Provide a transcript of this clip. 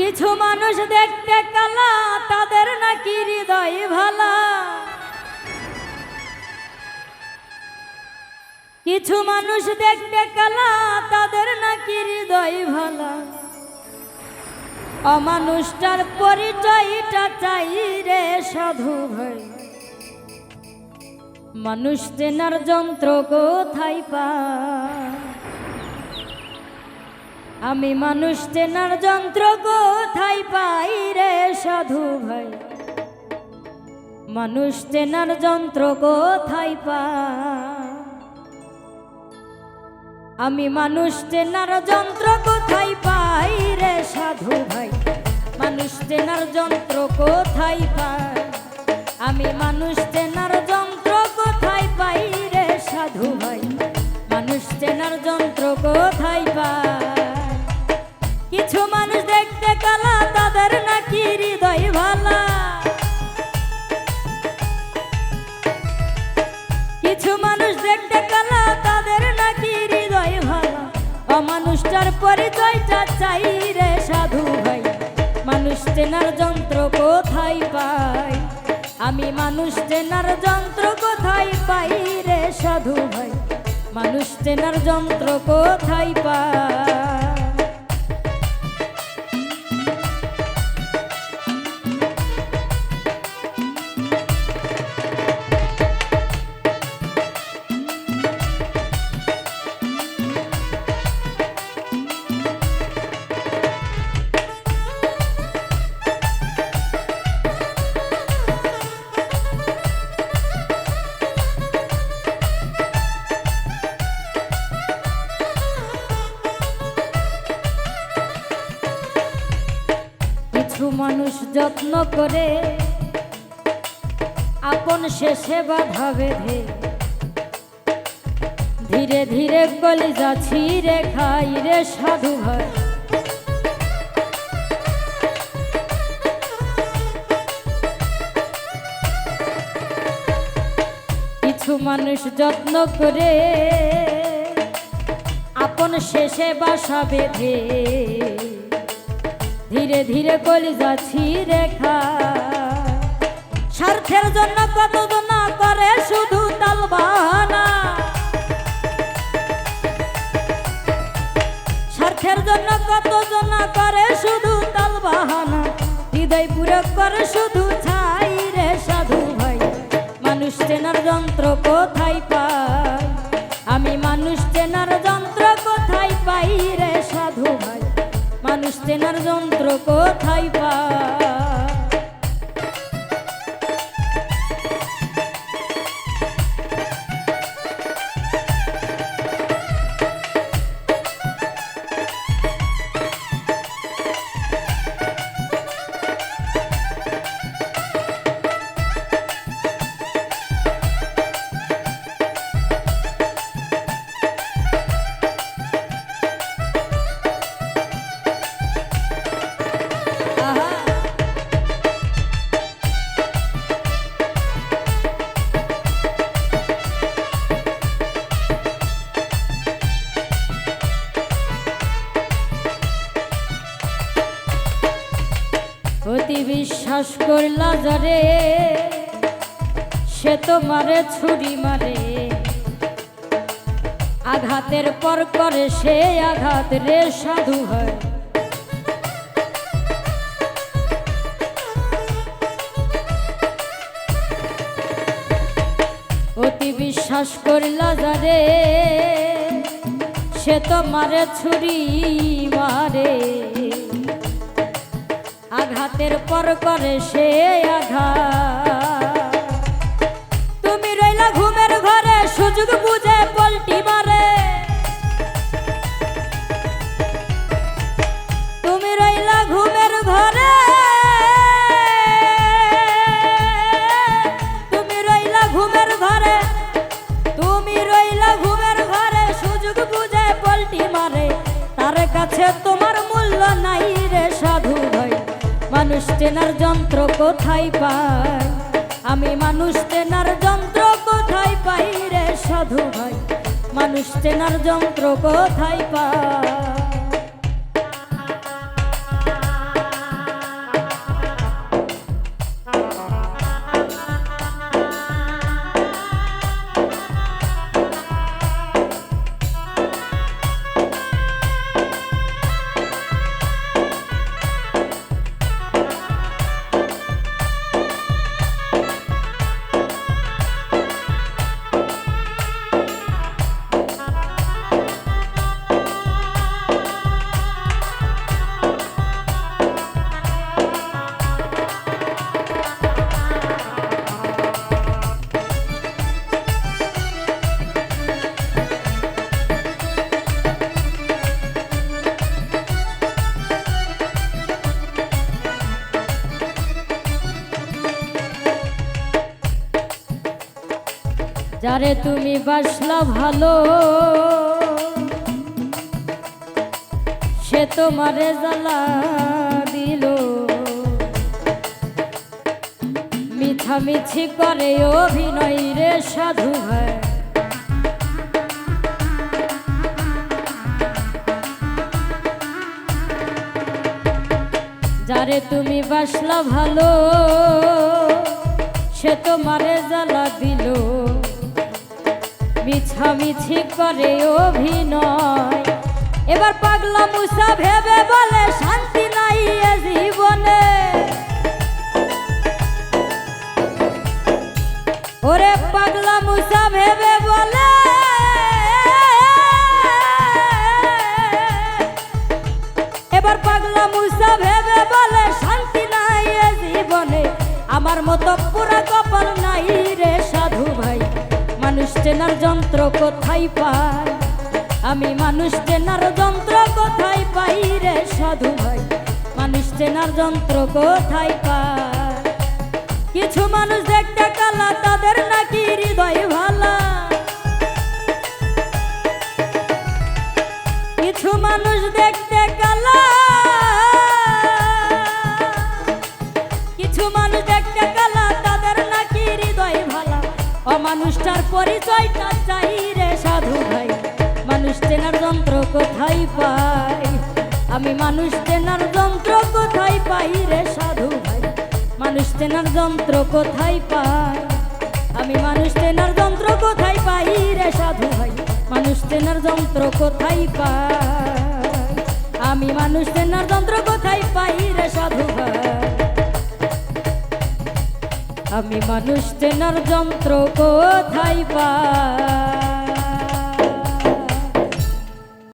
কিছু মানুষ দেখতে কালা, তাদের নাকি হৃদয় ভালা। কিছু মানুষ দেখতে কালা, তাদের নাকি হৃদয় ভালা। অমানুষটার পরিচয়টা চাই রে সাধু ভাই। মানুষ চেনার যন্ত্র কোথায় পা আমি মানুষ চেনার যন্ত্র কোথায় পাই রে সাধু ভাই? মানুষ চেনার যন্ত্র কোথায় পা আমি মানুষ চেনার যন্ত্র কোথায় পাই রে সাধু ভাই? মানুষ চেনার যন্ত্র কোথায় পাই? আমি মানুষ চেনার যন্ত্র কোথায় পাই রে সাধু ভাই? মানুষ চেনার যন্ত্র কোথায় পাই? নাকি হৃদয় ভালা? কিছু মানুষ দেখতে কালা, তাদের নাকি হৃদয় ভালা? অমানুষটার পরিচয়টা চাই রে সাধু ভাই। মানুষ চেনার যন্ত্র কোথায় পাই? আমি মানুষ চেনার যন্ত্র কোথায় পাই রে সাধু ভাই? মানুষ চেনার যন্ত্র কোথায় পাই? মানুষ যত্ন করে, আপন শেষে বাধা বেঁধে ধীরে ধীরে গলি যাচ্ছি রে খাই রে সাধু ভাই। কিছু মানুষ যত্ন করে, আপন শেষে বাসা বেঁধে ধীরে ধীরে কলিজা ছিঁড়ে খা স্বার্থের জন্য কত না করে শুধু তাল বাহানা। স্বার্থের জন্য কত না করে শুধু তাল বাহানা। হৃদয় পুরে করে শুধু ছাই রে সাধু ভাই। মানুষ চেনার যন্ত্র কোথায় পাই মানুষ তেনার যন্ত্র কোথায় পাই বিশ্বাস করলা যারে সে তো মারে, ছুরি মারে। আঘাতের পর করে সে আঘাত রে, সাধু হয়। অতি বিশ্বাস করলা যারে সে তো মারে, ছুরি মারে। আঘাতের পর করে সে আঘাত। তুমি রইলা ঘুমের ঘরে, সুযোগ বুঝে পল্টি মারে। তুমি রইলা ঘুমের ঘরে। তুমি রইলা ঘুমের ঘরে। তুমি রইলা ঘুমের ঘরে, সুযোগ বুঝে পল্টি মারে। তার কাছে তোমার মূল্য নাই রে মানুষ চেনার যন্ত্র কোথায় পাই আমি মানুষ চেনার যন্ত্র কোথায় পাই রে সাধু ভাই? মানুষ চেনার যন্ত্র কোথায় পাই যারে তুমি বাসলা ভালো। সে তোমারে জ্বালা দিল। মিছামিছি করে অভিনয় রে সাধু হয় যারে তুমি বাসলা ভালো, সে তোমারে জ্বালা দিল। মিছামিছি করে অভিনয়। এবার পাগলা মুসা ভেবে বলে, শান্তি নাই এ জীবনে। ওরে পাগলা মুসা ভেবে বলে, এবার পাগলা মুসা ভেবে বলে, শান্তি নাই এ জীবনে। আমার মতো পুরা কপাল চেনার যন্ত্র কোথায় পায় আমি মানুষ চেনার যন্ত্র কোথায় পাই রে সাধু ভাই? মানুষ চেনার যন্ত্র কোথায় পায় কিছু মানুষ দেখতে কালা, তাদের নাকি হৃদয় ভালা। কিছু মানুষ দেখতে কালা। কিছু মানুষ দেখতে কালা অমানুষটার পরিচয়টা চাই রে সাধু ভাই। মানুষ চেনার যন্ত্র কোথায় পাই? আমি মানুষ চেনার যন্ত্র কোথায় পাই রে সাধু ভাই? মানুষ চেনার যন্ত্র কোথায় পাই? আমি মানুষ চেনার যন্ত্র কোথায় পাই রে সাধু ভাই? মানুষ চেনার যন্ত্র কোথায় পাই? আমি মানুষ চেনার যন্ত্র কোথায় পাই রে সাধু ভাই? আমি মানুষ চেনার যন্ত্র কোথায় পাই?